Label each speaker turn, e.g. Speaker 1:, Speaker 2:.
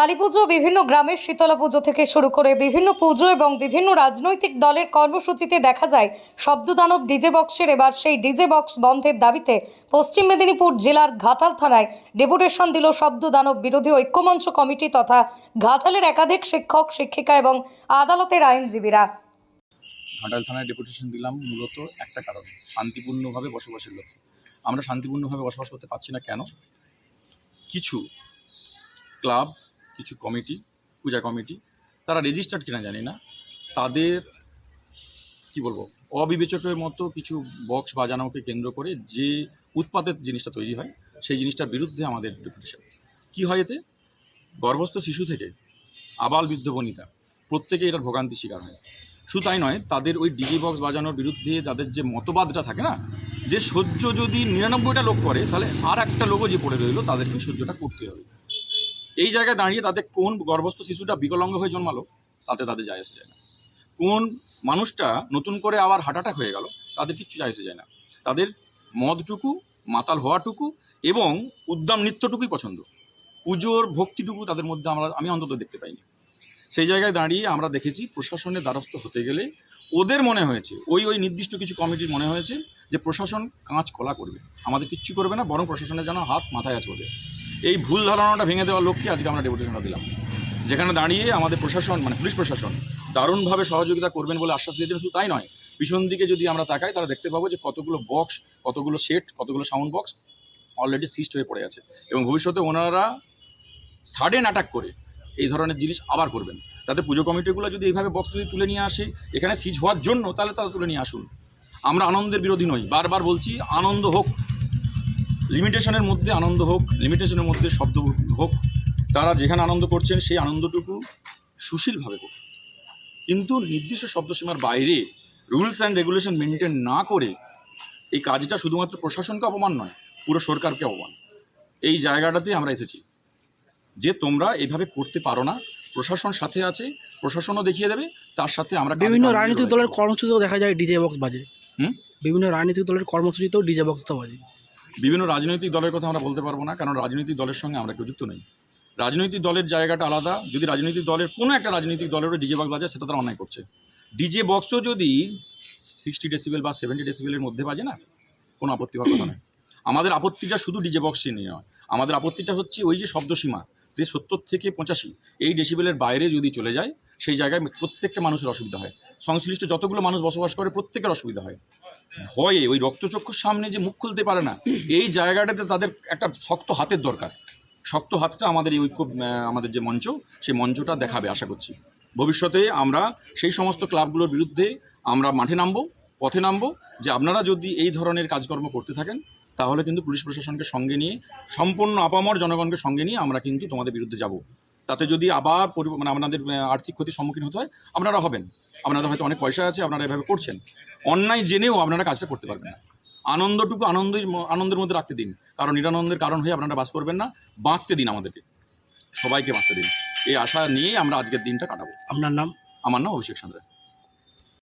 Speaker 1: কালী পুজো, বিভিন্ন গ্রামের শীতলা পুজো থেকে শুরু করে বিভিন্ন পুজো এবং বিভিন্ন রাজনৈতিক দলের কর্মসূচিতে দেখা যায়, শব্দদানব ডিজে বক্সের এবার সেই ডিজে বক্স বন্ধের দাবিতে পশ্চিম মেদিনীপুর জেলার ঘাটাল থানায় ডেপুটেশন দিল শব্দদানব বিরোধী ঐক্যমঞ্চ কমিটি তথা ঘাটালের একাধিক শিক্ষক, শিক্ষিকা এবং আদালতের আইনজীবীরা।
Speaker 2: ঘাটাল থানায় ডেপুটেশন দিলাম মূলত একটা কারণে, শান্তিপূর্ণভাবে বসবাসের লক্ষ্যে। আমরা শান্তিপূর্ণভাবে বসবাস করতে পারছি না কেন? কিছু ক্লাব কিছু কমিটি, পূজা কমিটি, তারা রেজিস্টার্ড কিনা জানি না। তাদের, কি বলব, অবিবেচকের মতো কিছু বক্স বাজানোকে কেন্দ্র করে যে উৎপাতের জিনিসটা তৈরি হয়, সেই জিনিসটার বিরুদ্ধে আমাদের ডেপুটেশন কি হয় এতে? গর্ভস্থ শিশু থেকে আবাল বৃদ্ধ বনিতা প্রত্যেকে এটার ভোগান্তি শিকার হয়। শুধু তাই নয়, তাদের ওই ডিজি বক্স বাজানোর বিরুদ্ধে তাদের যে মতবাদটা থাকে না, যে সহ্য যদি নিরানব্বইটা লোক করে, তাহলে আর একটা লোকও যে পড়ে রইল, তাদেরকে সহ্যটা করতে হবে। এই জায়গায় দাঁড়িয়ে তাদের কোন গর্ভস্থ শিশুটা বিকলাঙ্গ হয়ে জন্মালো, তাতে তাদের যায় আসে যায় না। কোন মানুষটা নতুন করে আবার অ্যাটাক হয়ে গেল, তাদের কিচ্ছু যায় আসে যায় না। তাদের মদটুকু, মাতাল হওয়াটুকু এবং উদ্দাম নৃত্যটুকুই পছন্দ। পুজোর ভক্তিটুকু তাদের মধ্যে আমরা, আমি অন্তত দেখতে পাইনি। সেই জায়গায় দাঁড়িয়ে আমরা দেখেছি প্রশাসনের দ্বারস্থ হতে গেলে ওদের মনে হয়েছে, ওই ওই নির্দিষ্ট কিছু কমিটির মনে হয়েছে যে প্রশাসন কাঁচ খোলা করবে। আমাদের কিচ্ছু করবে না, বরং প্রশাসনের যেন হাত মাথায় আছে ওদের। এই ভুল ধারণাটা ভেঙে দেওয়ার লক্ষ্যে আজকে আমরা ডেপুটেশনটা দিলাম। যেখানে দাঁড়িয়ে আমাদের প্রশাসন মানে পুলিশ প্রশাসন দারুণভাবে সহযোগিতা করবেন বলে আশ্বাস দিয়েছেন, শুধু তাই নয়, পিছন দিকে যদি আমরা তাকাই তাহলে দেখতে পাবো যে কতগুলো বক্স কতগুলো সেট কতগুলো সাউন্ড বক্স অলরেডি সিস্ট হয়ে পড়ে আছে এবং ভবিষ্যতে ওনারা সাডেন অ্যাটাক করে এই ধরনের জিনিস আবার করবেন। তাতে পুজো কমিটিগুলো যদি এইভাবে বক্স যদি তুলে নিয়ে আসে, এখানে সিজ হওয়ার জন্য তাহলে তারা তুলে নিয়ে আসুন। আমরা আনন্দের বিরোধী নই, বারবার বলছি আনন্দ হোক লিমিটেশনের মধ্যে আনন্দ হোক লিমিটেশনের মধ্যে শব্দ হোক তারা যেখানে আনন্দ করছেন সেই আনন্দটুকু সুশীলভাবে হোক কিন্তু নির্দিষ্ট শব্দসীমার বাইরে রুলস অ্যান্ড রেগুলেশন মেনটেন না করে এই কাজটা শুধুমাত্র প্রশাসনকে অপমান নয় পুরো সরকারকে অপমান। এই জায়গাটাতে আমরা এসেছি। যে তোমরা এভাবে করতে পারো না প্রশাসন সাথে আছে প্রশাসনও দেখিয়ে দেবে তার সাথে আমরা
Speaker 3: বিভিন্ন রাজনৈতিক দলের
Speaker 2: করব।
Speaker 3: কর্মসূচিতেও দেখা যায় ডিজে বক্স বাজে।
Speaker 2: হুম?
Speaker 3: বিভিন্ন রাজনৈতিক দলের কর্মসূচিতেও ডিজে বক্স তো বাজে।
Speaker 2: বিভিন্ন রাজনৈতিক দলের কথা আমরা বলতে পারব না, কারণ রাজনৈতিক দলের সঙ্গে আমরা কেউ যুক্ত নেই। রাজনৈতিক দলের জায়গাটা আলাদা। যদি রাজনৈতিক দলের কোনো একটা রাজনৈতিক দলেরও ডিজে বক্স বাজে সেটা তারা অন্যায় করছে। ডিজে বক্সও যদি সিক্সটি ডেসিবেল বা সেভেন্টি ডেসিবেলের মধ্যে বাজে না, কোনো আপত্তি হওয়ার কথা নয়। আমাদের আপত্তিটা শুধু ডিজে বক্সে নিয়ে নয় আমাদের আপত্তিটা হচ্ছে ওই যে শব্দসীমা যে সত্তর থেকে পঁচাশি, এই ডেসিবেলের বাইরে যদি চলে যায়, সেই জায়গায় প্রত্যেকটা মানুষের অসুবিধা হয়। সংশ্লিষ্ট যতগুলো মানুষ বসবাস করে, প্রত্যেকের অসুবিধা হয়। ভয়ে ওই রক্তচক্ষুর সামনে যে মুখ খুলতে পারে না, এই জায়গাটাতে তাদের একটা শক্ত হাতের দরকার। শক্ত হাতটা আমাদের এই ঐক্য আমাদের যে মঞ্চ, সেই মঞ্চটা দেখাবে আশা করছি। ভবিষ্যতে আমরা সেই সমস্ত ক্লাবগুলোর বিরুদ্ধে আমরা মাঠে নামবো, পথে নামবো, যে আপনারা যদি এই ধরনের কাজকর্ম করতে থাকেন, তাহলে কিন্তু পুলিশ প্রশাসনকে সঙ্গে নিয়ে, সম্পূর্ণ আপামর জনগণকে সঙ্গে নিয়ে আমরা কিন্তু তোমাদের বিরুদ্ধে যাব। তাতে যদি আবার মানে আপনাদের আর্থিক ক্ষতির সম্মুখীন হতে হয়, আপনারা হবেন। আপনাদের হয়তো অনেক পয়সা আছে আপনারা এভাবে করছেন। অন্যায় জেনেও আপনারা কাজটা করতে পারবেন না। আনন্দটুকু আনন্দই আনন্দের মধ্যে রাখতে দিন। কারণ নিরানন্দের কারণ হয়ে আপনারা বাস করবেন না বাঁচতে দিন আমাদেরকে। সবাইকে বাঁচতে দিন। এই আশা নিয়েই আমরা আজকের দিনটা কাটাবো।
Speaker 3: আপনার নাম?
Speaker 2: আমার নাম অভিষেক সান্দ্রা